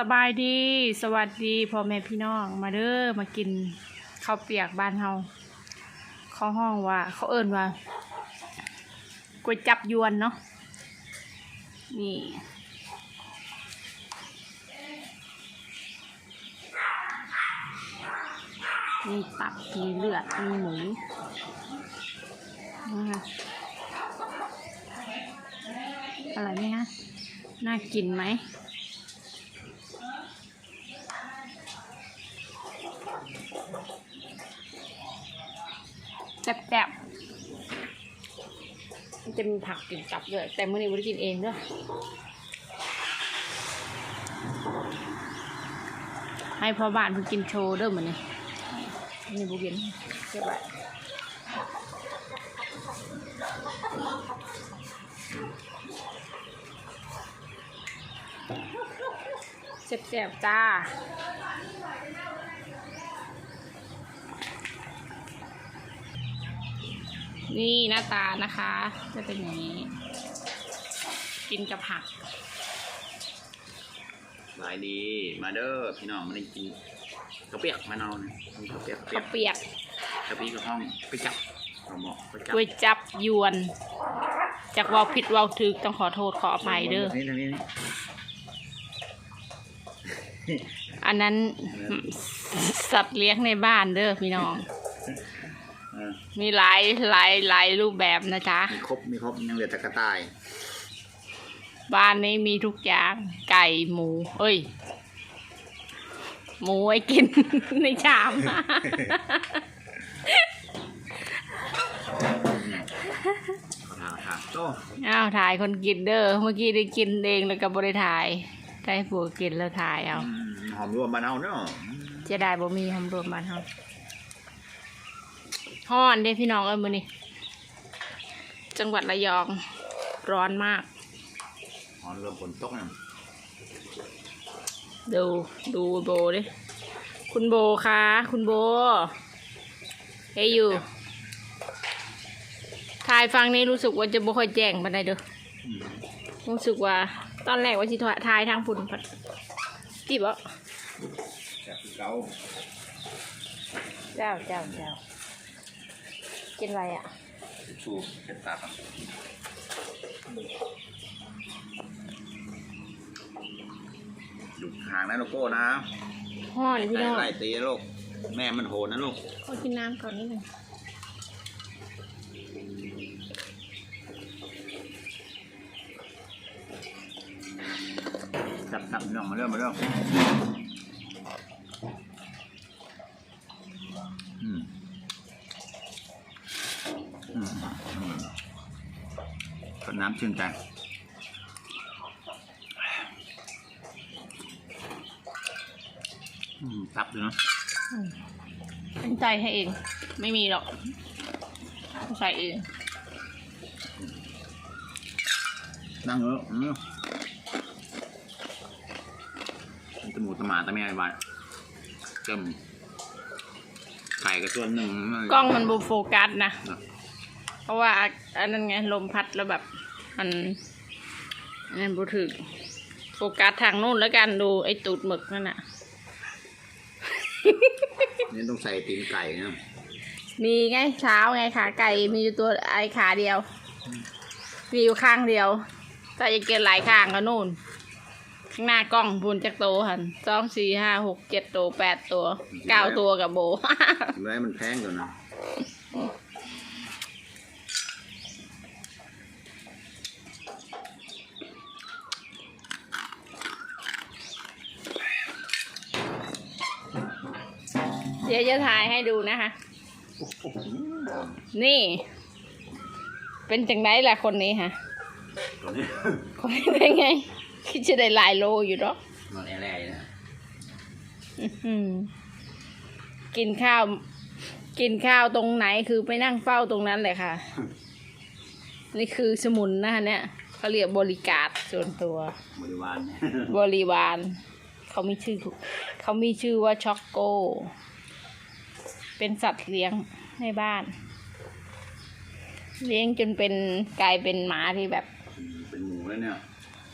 สบายดี สวัสดีพ่อแม่พี่น้องมาเด้อมากินข้าวเปียกบ้านเฮาเขาห้องว่า เขาเอิ้นว่าก๋วยจับยวนเนาะนี่มีตับมีเลือดมีหมูอะไรไหมฮะน่ากินไหม แซ่บๆมันจะมีผักกินกับด้วยแต่มื่อนี้ไม่ได้กินเองด้วยให้พ่อบ้านเพิ่งกินโชว์เด้อเหมือนนี่นี่บุกินเรียบร้อยแซ่บๆจ้า นี่หน้าตานะคะ จะเป็นอย่างนี้ กินกับผักสบายดี มาเด้อพี่น้องมาได้กินกระเปียกมะนาวนะมีกระเปียกข้าวเปียกกระปีกระห้องไปจับเราบอกไปจับก๋วยจับยวน จากเวาผิดเวาถึกต้องขอโทษขออภัยเด้อ นี่ทางนี้นี่อันนั้นสัตว์เลี้ยงในบ้านเด้อพี่น้องเออ มีหลายหลายหลายรูปแบบนะจ๊ะ มีครบมีครบยังเหลือแต่กระต่าย บ้านนี้มีทุกอย่าง ไก่หมู เอ้ย หมูไว้กิน ในชามขอทานครับโตอ้าวถ่ายคนกินเด้อ เมื่อกี้ได้กินเองแล้วก็บ่ได้ถ่ายได้ผัวกินแล้วถ่ายเอาอืมหอมรวมมะนาวเนาะ จะได้บ่มีทำรวมบ้านเฮา ฮ้อนเด้พี่น้องเอ้ยมื้อนี้จังหวัดระยองร้อนมากหอมรวมฝนตกนะดูดูโบดิคุณโบคะคุณโบเฮ้ยอยู่ถ่ายฟังนี้รู้สึกว่าจะบ่ค่อยแจ้งปานใดเด้ออืมรู้สึกว่า ตอนแรกว่าสิถ่ายทางพุ่นพัดติบ่แบบเก่าเจ้าเจ้าเจ้า กินอะไรอะชูเช็ดตาครับอยู่ห่างนะโลโก้นะห้อนพี่น้องไล่ตีนะลูกแม่มันโหดนะลูกขอกินน้ำก่อนนิดหนึ่งจับจับพี่น้องมาเริ่มมาเริ่มอืมอืมอืม ก็น้ำชื่นใจอืมตับเลยเนาะตั้งใจให้เอง ไม่มีหรอก ใส่เอง นั่งเอออืมตะหมูตะหมาตะแม่ไอ้บ้านเติมไก่กระส่วนหนึ่งกล้องมันบูโฟกัสนะนะ เพราะว่าอันนั้นไง ลมพัดแล้วแบบ มันอันนั่นบูถึกโฟกัสทางนู้นแล้วกันดูไอ้ตูดหมึกนั่นน่ะ นี่ต้องใส่ตีนไก่นะมีไงเช้าไงขาไก่มีอยู่ตัวไอ้ขาเดียว มีอยู่ข้างเดียว แต่จะเกินหลายข้างก็นู่น ข้างหน้ากล้องพูนจักโตหันสองสี่ห้าหกเจ็ดตัวแปดตัวเก้าตัวกับโบไว้มันแพงอยู่นะ ดี๋ยวจะถ่ายให้ดูนะคะ นี่ เป็นจังไดล่ะคนนี้ฮะตัวนี้คนนี้เป็นไง คิดจะได้หลายโลอยู่หรอกนอนแร่ๆนะอื้อหือกินข้าว กินข้าวตรงไหนคือไปนั่งเฝ้าตรงนั้นเลยค่ะ นี่คือสมุนนะคะเนี่ยเขาเรียกบริการส่วนตัว บริวารบริวารเขามีชื่อเขามีชื่อว่าช็อกโก เป็นสัตว์เลี้ยงในบ้าน เลี้ยงจนเป็นกลายเป็นหมาที่แบบ เป็นหมูแล้วเนี่ย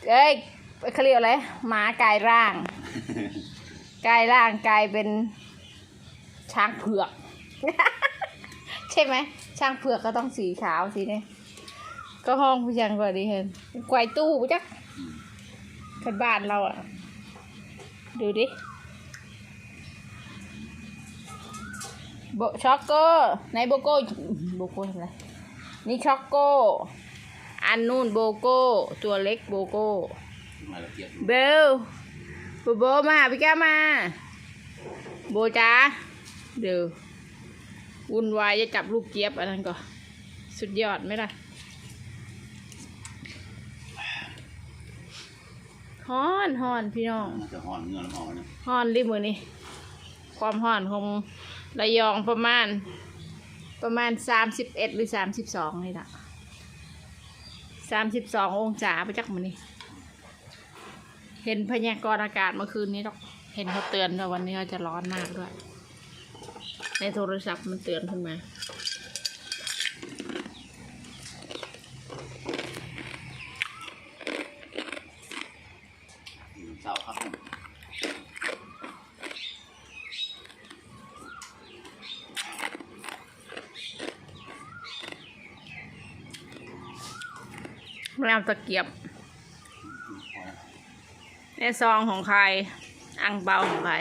เอ้ยเขาเรียกอะไรหมากลายร่าง กลายร่างกลายเป็นช้างเผือก ใช่ไหมช้างเผือกก็ต้องสีขาวสีนี้ก็ห้องผู้ยังกว่าดีเห็นไกวตู้ปะจักกันบ้านเราอะ ดูดิ โบช็อกโก้ไหนโบโก้โบโก้ทำอะไรนี่ช็อกโก้ อันนู่นโบโก้ ตัวเล็กโบโก้ มาละเอียดเบลโบโบมาหาพี่แก้วมา โบจ้าเดี๋ยววุ่นวายจะจับลูกเจี๊ยบอันนั้นก่อนสุดยอดไหมล่ะฮ้อนฮ้อนพี่น้อง มันจะห่อนเงื่อนออกนะ ฮ้อนริมือนี่ความฮ้อนของ ระยองประมาณ ประมาณสามสิบเอ็ดหรือสามสิบสองนี่ละสามสิบสององศาไปจักมันนี่เห็นพยากรณ์อากาศเมื่อคืนนี้หรอกเห็นเขาเตือนว่าวันนี้เขาจะร้อนมากด้วย ในโทรศัพท์มันเตือนขึ้นมา เศร้าครับผม แมวตะเกียบในซองของใคร อังเปาของใคร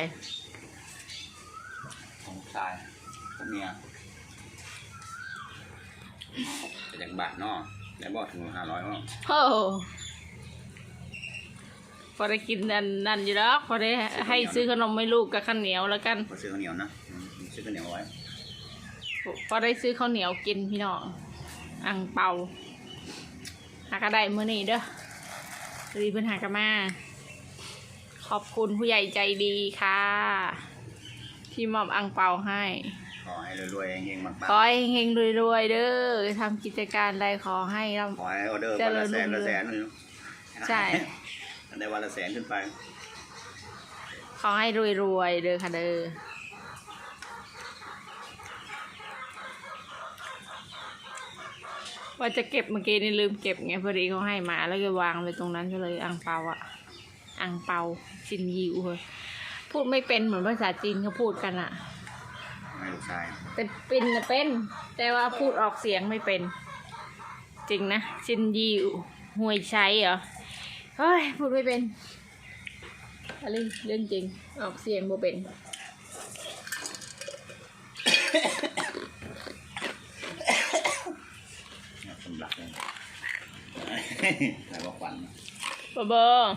ของชายของเมียแต่ยังบาทเนาะแล้วบอกถึงห้าร้อยเนาะโอ้โหพอได้กินนั่นนั่นอยู่แล้วพอได้ให้ซื้อขนมให้ลูกกับข้าวเหนียวแล้วกันพอซื้อข้าวเหนียวนะอืมซื้อข้าวเหนียวไว้พอได้ซื้อข้าวเหนียวกินพี่น้องอังเปา หากระได้มื้อนี้เด้อรีเพิ่นหากระมา ขอบคุณผู้ใหญ่ใจดีค่ะ ที่มอบอังเปาให้ ขอให้รวยๆเฮงๆมากขอให้เฮงๆรวยๆเด้อทำกิจการใดขอให้เราๆขอให้ออเดอร์วันละแสนละแสนเลยใช่ ได้วันละแสนขึ้นไป ขอให้รวยๆเด้อค่ะเด้อ ว่าจะเก็บเมื่อกี้นี่ลืมเก็บไงพอดีเขาให้มาแล้วก็วางไว้ตรงนั้นก็เลยอังเปาอะอังเปาจินยิวเฮ้ยพูดไม่เป็นเหมือนภาษาจีนเขาพูดกันอะให้ลูกชายแต่เป็นน่ะเป็น แต่ว่าพูดออกเสียงไม่เป็น จริงนะจินยิวห่วยใช้เหรอเฮ้ยพูดไม่เป็นอะไรเรื่องจริงออกเสียงบ่เป็น เนี่ยสำหรับเลย แล้วก็ควันบอเบอร์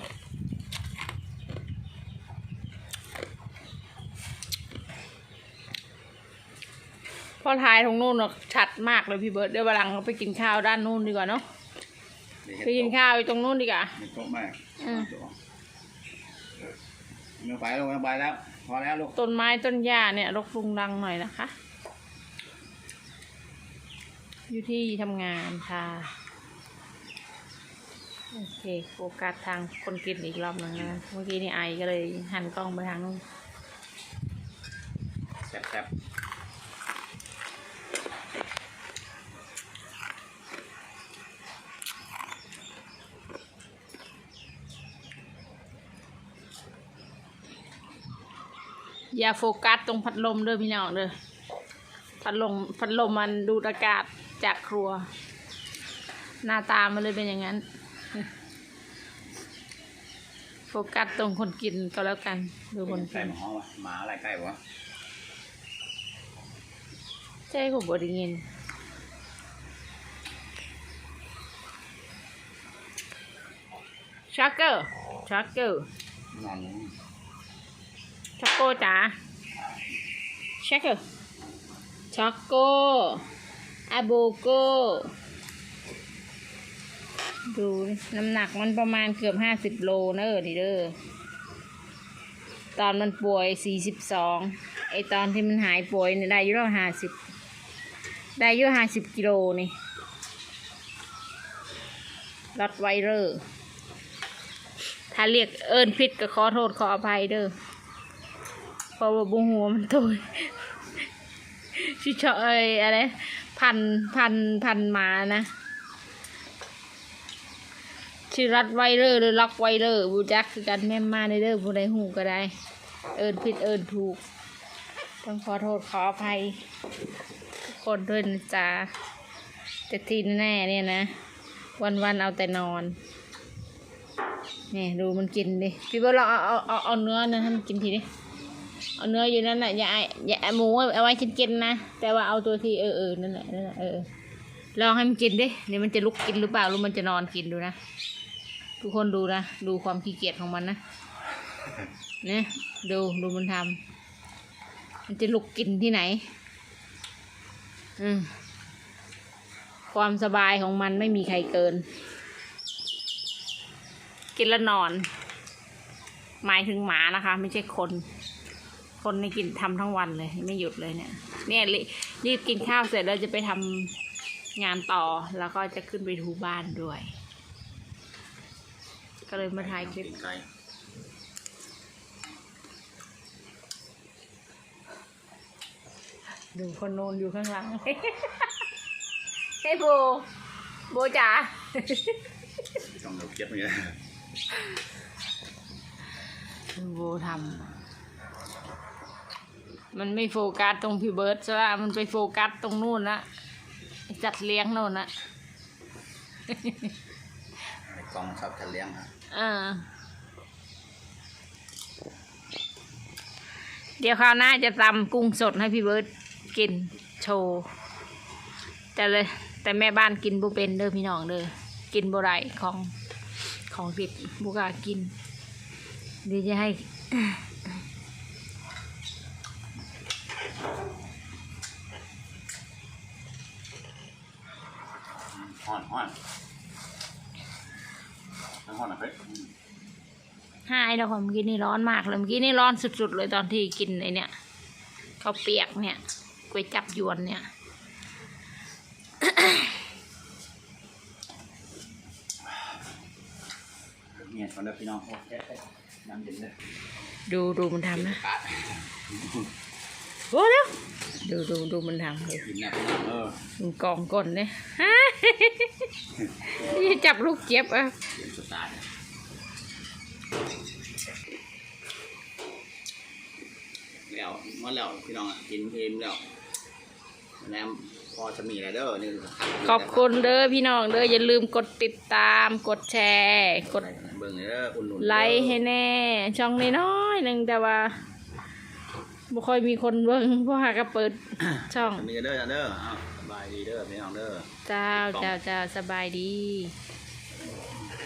พอถ่ายตรงนู้นน่ะชัดมากเลยพี่เบิร์ดเดี๋ยววันหลังเราไปกินข้าวด้านนู้นดีกว่าเนาะไปกินข้าวอยู่ตรงนู้นดีกว่าไม่ครบมากอืมไม่ไปแล้วไม่ไปแล้ว พอแล้วลูก ต้นไม้ต้นหญ้าเนี่ยรกรุงรังหน่อยนะคะ อยู่ที่ทำงานค่ะ โอเคโฟกัสทางคนกินอีกรอบหนึงนะเมื่อกี้นี่ไอก็เลยหันกล้องไปทางนู้นแซ่บอย่าโฟกัสตรงพัดลมเด้อพี่น้องเด้อพัดลมพัดลมมันดูดอากาศจากครัว หน้าตามันเลยเป็นอย่างนั้น โฟกัสตรงคนกินก็แล้วกัน ดูๆคนใส่กินหม้อวะหมาอะไรใกล้วะใจก็บไดยินชักเกอร์ชักเกอร์นอนช็อกโกจ๋าชักเกอร์ช็อกโกอะโบโก ดูน้ำหนักมันประมาณเกือบห้าสิบโลเนอะดิเด้อตอนมันป่วยสี่สิบสองไอตอนที่มันหายป่วยเนี่ยได้อยู่แล้วห้าสิบได้อยู่ห้าสิบกิโลนี่ลอดไวเรอร์ ถ้าเรียกเอิญพิษก็ขอโทษขออภัยเด้อเพราะว่าบุหัวมันโตยชิชอเอยอะไร พันพันพันมานะ ชื่อรัดไวเลอร์หรือล็อกไวเลอร์บูจักคือกันแม่มาในเด้อผู้ใดหูก็ได้ เอินผิดเอินถูก ต้องขอโทษขออภัยทุกคนด้วยนะจ๊ะแต่ที่แน่เนี่ยนะ วันวันเอาแต่นอนนี่ดูมันกินดิพี่เบิร์ดลองเอาเอาเอาเอาเนื้อนะให้มันกินทีดิเอาเนื้ออยู่นั่นแหละอย่าอย่าหมูเอาไว้กินกินนะแต่ว่าเอาตัวที่เออเออนั่นแหละนั่นแหละเออลองให้มันกินดิเดี๋ยวมันจะลุกกินหรือเปล่าหรือมันจะนอนกินดูนะ ทุกคนดูนะ ดูความขี้เกียจของมันนะเนี่ยดูดูมันทำมันจะลุกกินที่ไหนอืมความสบายของมันไม่มีใครเกิน กินแล้วนอน หมายถึงหมานะคะ ไม่ใช่คน คนนี่กินทำทั้งวันเลย ไม่หยุดเลยเนี่ย เนี่ยรีรีบกินข้าวเสร็จแล้วจะไปทำงานต่อแล้วก็จะขึ้นไปทูบ้านด้วย ก็เลยมาถ่ายคลิปกินไก่ดูคนโนนอยู่ข้างหลัง เฮ้ยโบ โบจ๋า ต้องเดี๋ยวเก็บอย่างเงี้ยโบทำมันไม่โฟกัสตรงพี่เบิร์ดซะละมันไปโฟกัสตรงนู่นละไอ้จัดเลี้ยงโน่นนะ ในกล่องชอบทะเลี้ยงอะ อ่า เดี๋ยวคราวหน้าจะตำกุ้งสดให้พี่เบิร์ดกินโชว์แต่เลยแต่แม่บ้านกินบุเป็นเด้อพี่น้องเด้อกินบุไรของของผิดบุกากินเดี๋ยวจะให้ห้อนห้อน ทั้งห้อนอะเฮ้ยอืมหายแล้วค่ะเมื่อกี้นี่ร้อนมากเลยเมื่อกี้นี่ร้อนสุดๆเลยตอนที่กินไอเนี่ยข้าวเปียกเนี่ยก๋วยจับยวนเนี่ยเนี่ยตอนเด็กพี่น้องโอ้แค่น้ำเย็นเลยดูดูมันทำนะปะโอ้เร็วดูดูดูมันทำเลยกินเนี่ยพี่น้องเออมันกองก้นเนี่ยฮะนี่จับลูกเจี๊ยบอะเย็น สไตล์แล้วเมื่อแล้วพี่น้องอะกินเอ็มแล้วแล้วพอจะมีอะไรเด้อนี่ขอบคุณเด้อพี่น้องเด้ออย่าลืมกดติดตามกดแชร์กดเบิ่งเด้ออุ่นๆไลค์ให้แน่ ช่องน้อยๆหนึ่งแต่ว่าบ่ค่อยมีคนเบิ่งเพราะหากระเปิดช่องจะมีเด้อเด้ออ้าวสบายดีเด้อพี่น้องเด้อเจ้าเจ้าเจ้าสบายดีส